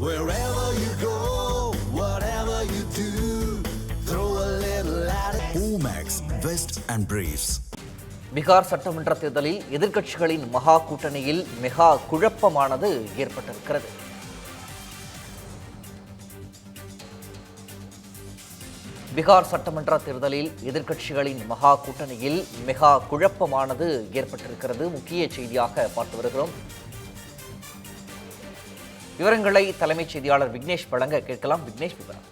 Wherever you go, whatever you do, throw a little at it. Omax, Vest and Briefs. Bihar சட்டமன்ற தேர்தலில் எதிர்க்கட்சிகளின் மகா கூட்டணியில் மெகா குழப்பமானது ஏற்பட்டிருக்கிறது பீகார் சட்டமன்ற தேர்தலில் எதிர்க்கட்சிகளின் மகா கூட்டணியில் மெகா குழப்பமானது ஏற்பட்டிருக்கிறது முக்கிய செய்தியாக பார்த்து வருகிறோம் விவரங்களை தலைமைச் செய்தியாளர் விக்னேஷ் வழங்க கேட்கலாம். விக்னேஷ் விவரம்.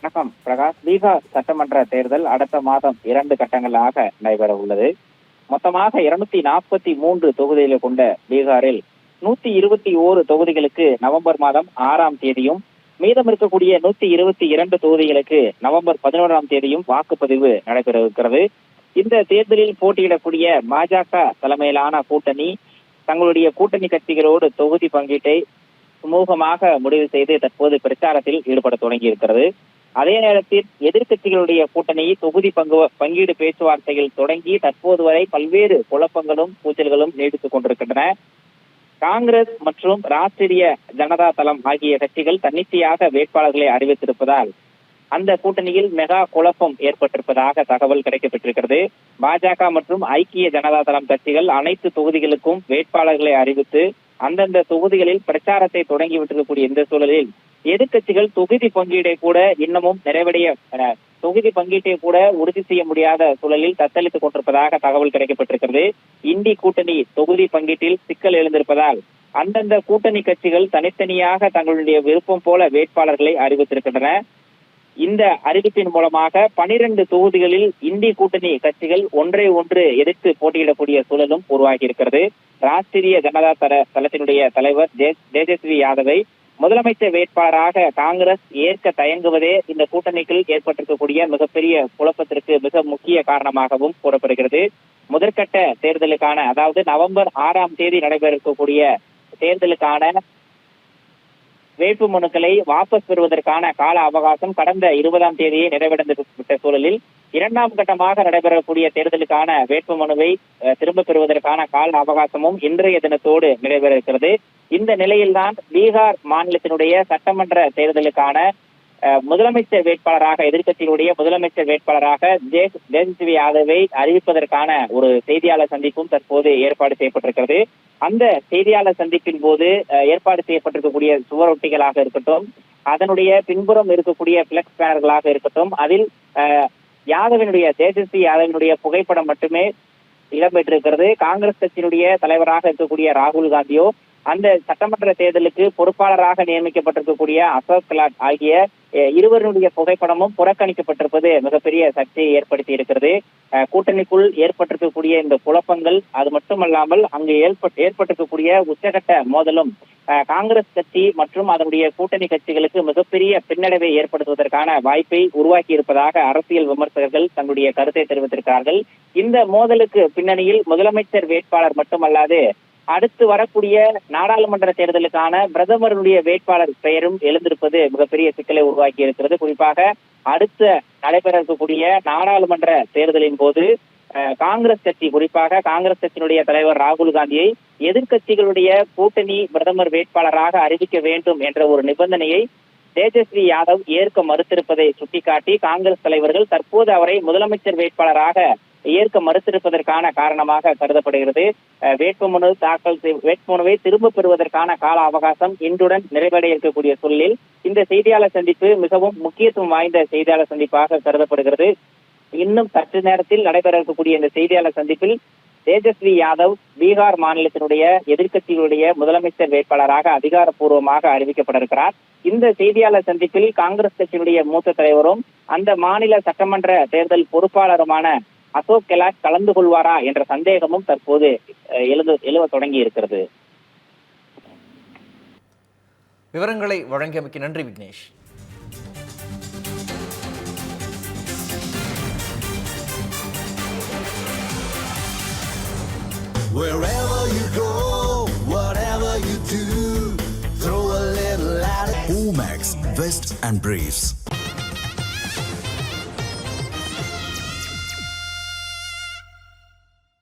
வணக்கம். பிரகாஷ் பீகார் சட்டமன்ற தேர்தல் அடுத்த மாதம் இரண்டு கட்டங்களாக நடைபெற உள்ளது. மொத்தமாக இருநூத்தி நாற்பத்தி மூன்று தொகுதிகளை கொண்ட பீகாரில் நூத்தி இருபத்தி ஓரு தொகுதிகளுக்கு நவம்பர் மாதம் ஆறாம் தேதியும் மீதம் இருக்கக்கூடிய நூத்தி இருபத்தி இரண்டு தொகுதிகளுக்கு நவம்பர் பதினோராம் தேதியும் வாக்குப்பதிவு நடைபெற இருக்கிறது. இந்த தேர்தலில் போட்டியிடக்கூடிய பாஜக தலைமையிலான கூட்டணி தங்களுடைய கூட்டணி கட்சிகளோடு தொகுதி பங்கீட்டை சுமூகமாக முடிவு செய்து தற்போது பிரச்சாரத்தில் ஈடுபட தொடங்கி இருக்கிறது அதே நேரத்தில் எதிர்க்கட்சிகளுடைய கூட்டணி தொகுதி பங்கு பங்கீடு பேச்சுவார்த்தையில் தொடங்கி தற்போது வரை பல்வேறு குழப்பங்களும் கூச்சல்களும் நீடித்துக் கொண்டிருக்கின்றன. காங்கிரஸ் மற்றும் ராஷ்டிரிய ஜனதா தளம் ஆகிய கட்சிகள் தன்னிச்சையாக வேட்பாளர்களை அறிவித்திருப்பதால் அந்த கூட்டணியில் மெகா குழப்பம் ஏற்பட்டிருப்பதாக தகவல் கிடைக்கப்பட்டிருக்கிறது. பாஜக மற்றும் ஐக்கிய ஜனதா தளம் கட்சிகள் அனைத்து தொகுதிகளுக்கும் வேட்பாளர்களை அறிவித்து அந்தந்த தொகுதிகளில் பிரச்சாரத்தை தொடங்கிவிட்டிருக்கக்கூடிய இந்த சூழலில் எதிர்க்கட்சிகள் தொகுதி பங்கீடை கூட இன்னமும் நிறைவடைய தொகுதி பங்கீட்டை கூட உறுதி செய்ய முடியாத சூழலில் தத்தளித்துக் கொண்டிருப்பதாக தகவல் கிடைக்கப்பட்டிருக்கிறது. இந்தி கூட்டணி தொகுதி பங்கீட்டில் சிக்கல் எழுந்திருப்பதால் அந்தந்த கூட்டணி கட்சிகள் தனித்தனியாக தங்களுடைய விருப்பம் போல வேட்பாளர்களை அறிவித்திருக்கின்றன. இந்த அறிவிப்பின் மூலமாக பனிரெண்டு தொகுதிகளில் இந்தி கூட்டணி கட்சிகள் ஒன்றை ஒன்று எதிர்த்து போட்டியிடக்கூடிய சூழலும் உருவாகி இருக்கிறது ராஷ்டிரிய ஜனதா தர தளத்தினுடைய தலைவர் தேஜஸ்வி யாதவை முதலமைச்சர் வேட்பாளராக காங்கிரஸ் ஏற்க தயங்குவதே இந்த கூட்டணிக்குள் ஏற்பட்டிருக்கக்கூடிய மிகப்பெரிய குழப்பத்திற்கு மிக முக்கிய காரணமாகவும் கூறப்படுகிறது. முதற்கட்ட தேர்தலுக்கான அதாவது நவம்பர் ஆறாம் தேதி நடைபெற இருக்கக்கூடிய தேர்தலுக்கான வேட்பு மனுக்களை வாபஸ் பெறுவதற்கான கால அவகாசம் கடந்த இருபதாம் தேதியே நிறைவடைந்துவிட்ட சூழலில் இரண்டாம் கட்டமாக நடைபெறக்கூடிய தேர்தலுக்கான வேட்பு மனுவை திரும்ப திரும்பப் பெறுவதற்கான கால அவகாசமும் இன்றைய தினத்தோடு நிறைவேற இருக்கிறது இந்த நிலையில்தான் பீகார் மாநிலத்தினுடைய சட்டமன்ற தேர்தலுக்கான அஹ், முதலமைச்சர் வேட்பாளராக எதிர்கட்சியினுடைய முதலமைச்சர் வேட்பாளராக தேஜஸ்வி யாதவை அறிவிப்பதற்கான ஒரு செய்தியாளர் சந்திப்பும் தற்போது ஏற்பாடு செய்யப்பட்டிருக்கிறது. அந்த செய்தியாளர் சந்திப்பின் போது ஏற்பாடு செய்யப்பட்டிருக்கக்கூடிய சுவரொட்டிகளாக இருக்கட்டும் அதனுடைய பின்புறம் இருக்கக்கூடிய பிளக்ஸ் பேனர்களாக இருக்கட்டும் அதில் அஹ், யாதவினுடைய தேஜஸ்வி யாதவினுடைய புகைப்படம் மட்டுமே இடம்பெற்றிருக்கிறது. காங்கிரஸ் கட்சியினுடைய தலைவராக இருக்கக்கூடிய ராகுல் காந்தியோ அந்த சட்டமன்ற தேர்தலுக்கு பொறுப்பாளராக நியமிக்கப்பட்டிருக்கக்கூடிய அசோக் கலாட் ஆகிய இருவருடைய புகைப்படமும் புறக்கணிக்கப்பட்டிருப்பது மிகப்பெரிய சர்ச்சையை ஏற்படுத்தி இருக்கிறது. கூட்டணிக்குள் ஏற்பட்டிருக்கக்கூடிய இந்த குழப்பங்கள் அது மட்டுமல்லாமல் அங்கு ஏற்பட்டிருக்கக்கூடிய உச்சகட்ட மோதலும் காங்கிரஸ் கட்சி மற்றும் அதனுடைய கூட்டணி கட்சிகளுக்கு மிகப்பெரிய பின்னடைவை ஏற்படுத்துவதற்கான வாய்ப்பை உருவாக்கி இருப்பதாக அரசியல் விமர்சகர்கள் தங்களுடைய கருத்தை தெரிவித்திருக்கிறார்கள். இந்த மோதலுக்கு பின்னணியில் முதலமைச்சர் வேட்பாளர் மட்டுமல்லாது அடுத்து வரக்கூடிய நாடாளுமன்ற தேர்தலுக்கான பிரதமருடைய வேட்பாளர் பெயரும் எழுந்திருப்பது மிகப்பெரிய சிக்கலை உருவாக்கி இருக்கிறது. குறிப்பாக அடுத்த நடைபெற இருக்கக்கூடிய நாடாளுமன்ற தேர்தலின் போது காங்கிரஸ் கட்சி குறிப்பாக காங்கிரஸ் கட்சியினுடைய தலைவர் ராகுல் காந்தியை எதிர்க்கட்சிகளுடைய கூட்டணி பிரதமர் வேட்பாளராக அறிவிக்க வேண்டும் என்ற ஒரு நிபந்தனையை தேஜஸ்வி யாதவ் ஏற்க மறுத்திருப்பதை சுட்டிக்காட்டி காங்கிரஸ் தலைவர்கள் தற்போது அவரை முதலமைச்சர் வேட்பாளராக ஏற்க மறுத்திருப்பதற்கான காரணமாக கருதப்படுகிறது. வேட்புமனு தாக்கல் வேட்புமனுவை திரும்ப பெறுவதற்கான கால அவகாசம் இன்றுடன் நிறைவடைய இருக்கக்கூடிய சூழலில் இந்த செய்தியாளர் சந்திப்பு மிகவும் முக்கியத்துவம் வாய்ந்த செய்தியாளர் சந்திப்பாக கருதப்படுகிறது. இன்னும் சற்று நேரத்தில் நடைபெற இருக்கக்கூடிய இந்த செய்தியாளர் சந்திப்பில் தேஜஸ்வி யாதவ் பீகார் மாநிலத்தினுடைய எதிர்க்கட்சிகளுடைய முதலமைச்சர் வேட்பாளராக அதிகாரப்பூர்வமாக அறிவிக்கப்பட இருக்கிறார் இந்த செய்தியாளர் சந்திப்பில் காங்கிரஸ் கட்சியினுடைய மூத்த தலைவரும் அந்த மாநில சட்டமன்ற தேர்தல் பொறுப்பாளருமான அசோக் கெலாட் கலந்து கொள்வாரா என்ற சந்தேகமும் தற்போது எழுது எழுவ தொடங்கி இருக்கிறது விவரங்களை வழங்கியமைக்கு நன்றி Vignesh Wherever you go, whatever you do, throw a little at it. Omax, Vest and Briefs.